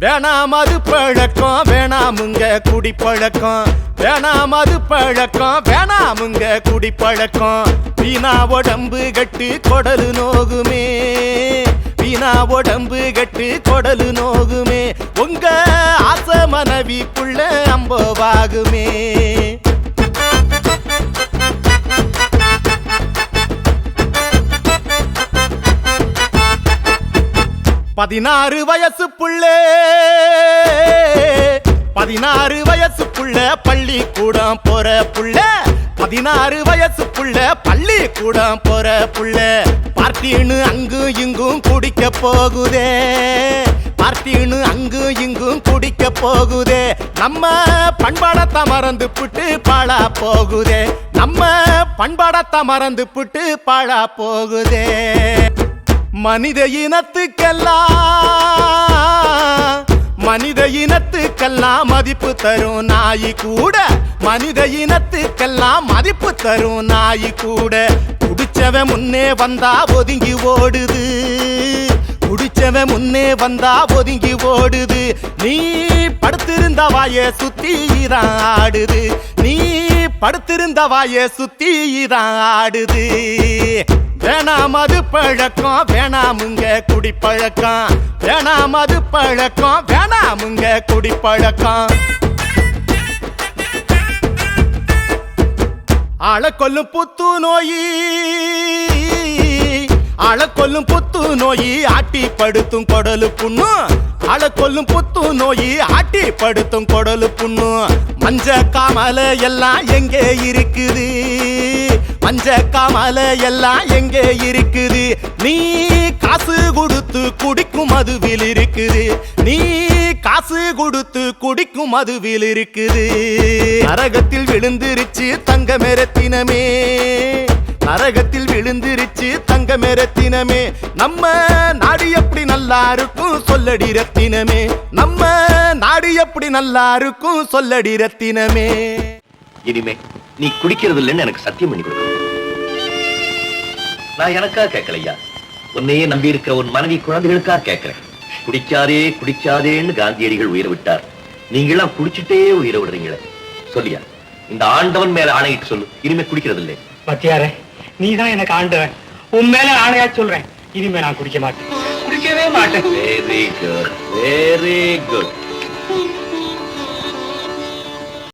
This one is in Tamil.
வேணாம் அது பழக்கம். வேணாமுங்க குடிப்பழக்கம். வேணாம் அது பழக்கம். வேணாமுங்க குடிப்பழக்கம். வீணா உடம்பு கட்டு கொடலு நோகுமே. வீணா உடம்பு கட்டு கொடலு நோகுமே. உங்க ஆசை மனைவிக்குள்ள அம்போவாகுமே. பதினாறு வயசு புள்ளே பதினாறு வயசு புள்ள பள்ளிக்கூடம் போற புள்ள பதினாறு வயசு புள்ள பள்ளிக்கூடம் போற புள்ள பார்ட்டின்னு அங்கும் இங்கும் குடிக்க போகுதே. பார்ட்டின்னு அங்கும் இங்கும் குடிக்க போகுதே. நம்ம பண்பாடத்தை மறந்து புட்டு பாழா போகுதே. நம்ம பண்பாடத்தை மறந்து புட்டு பாழா போகுதே. மனித இனத்துக்கெல்லாம் மனித இனத்துக்கெல்லாம் மதிப்பு தரும் நாய் கூட. மனித இனத்துக்கெல்லாம் மதிப்பு தரும் நாய் கூட. குடிச்சவன் முன்னே வந்தா ஒதுங்கி ஓடுது. குடிச்சவன் முன்னே வந்தா ஒதுங்கி ஓடுது. நீ படுத்திருந்த வாய சுத்திதான் ஆடுது. நீ படுத்திருந்த வாய சுத்திதான் ஆடுது. வேணாம் அது பழக்கம். வேணாமுங்க குடிப்பழக்கம். வேணாம் அது பழக்கம். வேணாமுங்க குடிப்பழக்கம். அழக்கொல்லும் புத்து நோயி அழக்கொல்லும் புத்து நோயி ஆட்டி படுத்தும் கொடலு புண்ணு. அழக்கொல்லும் கொல்லும் புத்து நோயி ஆட்டி படுத்தும் கொடலு புண்ணு. மஞ்ச காமல எல்லாம் எங்கே இருக்குது? மஞ்ச காமல எல்லாம் எங்கே இருக்குது? நீ காசு கொடுத்து குடிக்கும் மதுவில் இருக்குது. நீ காசு கொடுத்து குடிக்கும் மதுவில் இருக்குது. நரகத்தில் விழுந்துருச்சு தங்க மெரத்தினமே நரகத்தில் விழுந்துருச்சு தங்க மெரத்தினமே நம்ம நாடு எப்படி நல்லா இருக்கும் சொல்லடி ரத்தினமே. நம்ம நாடு எப்படி நல்லா இருக்கும் சொல்லடி ரத்தினமே. இனிமே நீ குடிக்கிறது இல்லைன்னு எனக்கு சத்தியம் பண்ணி கொடு நான் எனக்காக கேட்கலையா? உன்னையே நம்பி இருக்கிற உன் மனைவி குழந்தைகளுக்காக கேட்கிறேன். குடிக்காதே குடிக்காதேன்னு காந்தியடிகள் உயிரை விட்டார். நீங்களாம் குடிச்சிட்டே உயிரை விடுறீங்களே. சொல்லியா? இந்த ஆண்டவன் மேல ஆணையிட்டு சொல்லு. இனிமே குடிக்கிறது இல்லை பத்தியாரே நீ தான் எனக்கு ஆண்டவன். உன் மேல ஆணையா சொல்றேன். இனிமே நான் குடிக்க மாட்டேன். குடிக்கவே மாட்டேன். Very good very good